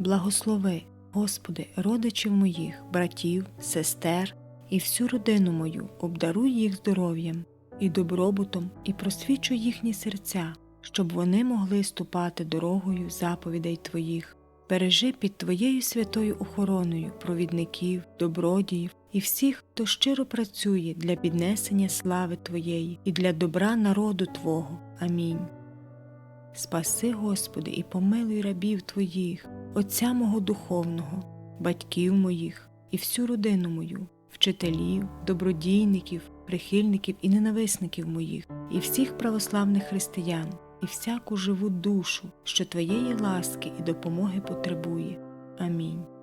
Благослови, Господи, родичів моїх, братів, сестер і всю родину мою, обдаруй їх здоров'ям і добробутом, і просвічуй їхні серця, щоб вони могли ступати дорогою заповідей Твоїх. Бережи під Твоєю святою охороною провідників, добродіїв і всіх, хто щиро працює для піднесення слави Твоєї і для добра народу Твого. Амінь. Спаси, Господи, і помилуй рабів Твоїх, Отця мого духовного, батьків моїх і всю родину мою, вчителів, добродійників, прихильників і ненависників моїх, і всіх православних християн, і всяку живу душу, що Твоєї ласки і допомоги потребує. Амінь.